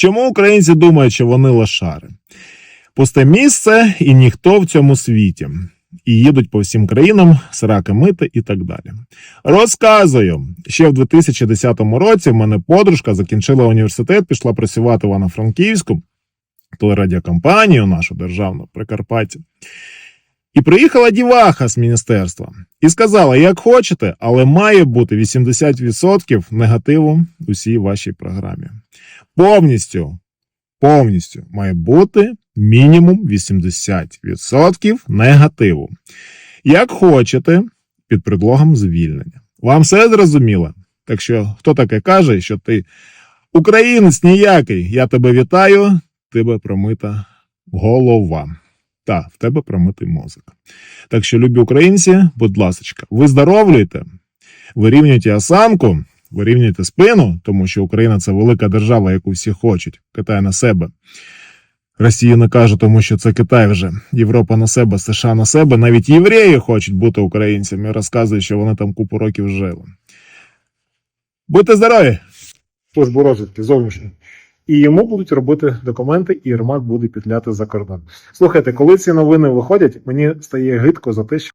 Чому українці думають, що вони лошари? Пусте місце і ніхто в цьому світі. І їдуть по всім країнам сраки мити і так далі. Розказую, ще в 2010 році в мене подружка закінчила університет, пішла працювати в Івано-Франківську, телерадіокомпанію нашу державну Прикарпаття. І приїхала діваха з міністерства і сказала: як хочете, але має бути 80% негативу у всій вашій програмі. Повністю, повністю має бути мінімум 80% негативу. Як хочете, під предлогом звільнення. Вам все зрозуміло? Так що, хто таке каже, що ти українець ніякий, я тебе вітаю, тебе промита голова. Та, в тебе промитий мозок. Так що, любі українці, будь ласка, виздоровлюйте, вирівнюйте осанку, вирівнюйте спину, тому що Україна це велика держава, яку всі хочуть. Китай на себе. Росія не каже, тому що це Китай вже. Європа на себе, США на себе. Навіть євреї хочуть бути українцями розказують, що вони там купу років жили. Будьте здорові! службу розвідки зовнішньої. І йому будуть робити документи, і Єрмак буде підляти за кордон. Слухайте, коли ці новини виходять, мені стає гидко за те, що